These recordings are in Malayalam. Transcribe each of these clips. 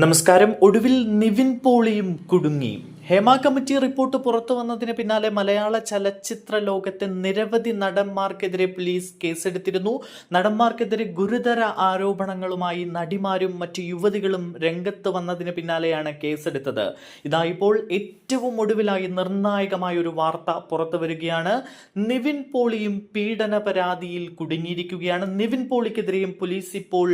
നമസ്കാരം. ഒടുവിൽ നിവിൻ പോളിയും കുടുങ്ങി. ഹേമ കമ്മിറ്റി റിപ്പോർട്ട് പുറത്തു വന്നതിന് പിന്നാലെ മലയാള ചലച്ചിത്ര ലോകത്തെ നിരവധി നടന്മാർക്കെതിരെ പോലീസ് കേസെടുത്തിരുന്നു. നടന്മാർക്കെതിരെ ഗുരുതര ആരോപണങ്ങളുമായി നടിമാരും മറ്റു യുവതികളും രംഗത്ത് വന്നതിന് പിന്നാലെയാണ് കേസെടുത്തത്. ഇതാ ഇപ്പോൾ ഏറ്റവും ഒടുവിലായി നിർണായകമായ ഒരു വാർത്ത പുറത്തു വരികയാണ്. നിവിൻ പോളിയും പീഡന പരാതിയിൽ കുടുങ്ങിയിരിക്കുകയാണ്. നിവിൻ പോളിക്കെതിരെയും പോലീസ് ഇപ്പോൾ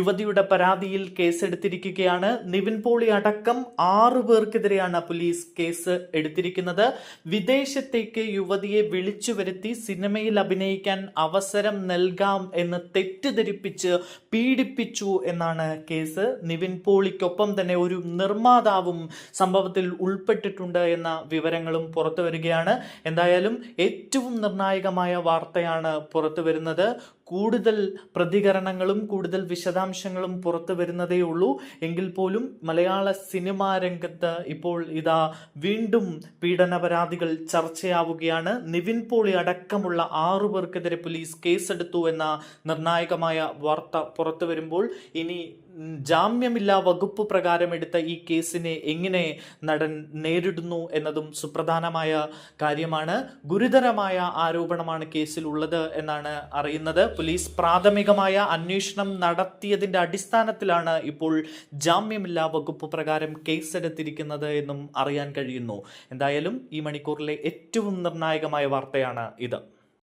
യുവതിയുടെ പരാതിയിൽ കേസെടുത്തിരിക്കുകയാണ്. നിവിൻ പോളി അടക്കം ആറു പേർക്കെതിരെയാണ് പോലീസ് കേസ് എടുത്തിരിക്കുന്നത്. വിദേശത്തേക്ക് യുവതിയെ വിളിച്ചു വരുത്തി സിനിമയിൽ അഭിനയിക്കാൻ അവസരം നൽകാം എന്ന് തെറ്റിദ്ധരിപ്പിച്ച് പീഡിപ്പിച്ചു എന്നാണ് കേസ്. നിവിൻ പോളിക്കൊപ്പം തന്നെ ഒരു നിർമ്മാതാവും സംഭവത്തിൽ ഉൾപ്പെട്ടിട്ടുണ്ട് എന്ന വിവരങ്ങളും പുറത്തു വരികയാണ്. എന്തായാലും ഏറ്റവും നിർണായകമായ വാർത്തയാണ് പുറത്തു വരുന്നത്. കൂടുതൽ പ്രതികരണങ്ങളും കൂടുതൽ വിശദാംശങ്ങളും പുറത്തു വരുന്നതേ ഉള്ളൂ. എങ്കിൽ പോലും മലയാള സിനിമാ രംഗത്ത് ഇപ്പോൾ ഇതാ വീണ്ടും പീഡന പരാതികൾ ചർച്ചയാവുകയാണ്. നിവിൻ പോളി അടക്കമുള്ള ആറു പേർക്കെതിരെ പോലീസ് കേസെടുത്തു എന്ന നിർണായകമായ വാർത്ത പുറത്തു വരുമ്പോൾ ഇനി ജാമ്യമില്ല വകുപ്പ് പ്രകാരം എടുത്ത ഈ കേസിനെ എങ്ങനെ നടൻ നേരിടുന്നു എന്നതും സുപ്രധാനമായ കാര്യമാണ്. ഗുരുതരമായ ആരോപണമാണ് കേസിൽ ഉള്ളത് എന്നാണ് അറിയുന്നത്. പോലീസ് പ്രാഥമികമായ അന്വേഷണം നടത്തിയതിന്റെ അടിസ്ഥാനത്തിലാണ് ഇപ്പോൾ ജാമ്യമില്ലാ വകുപ്പ് പ്രകാരം കേസെടുത്തിരിക്കുന്നത് എന്നും അറിയാൻ കഴിയുന്നു. എന്തായാലും ഈ മണിക്കൂറിലെ ഏറ്റവും നിർണായകമായ വാർത്തയാണ് ഇത്.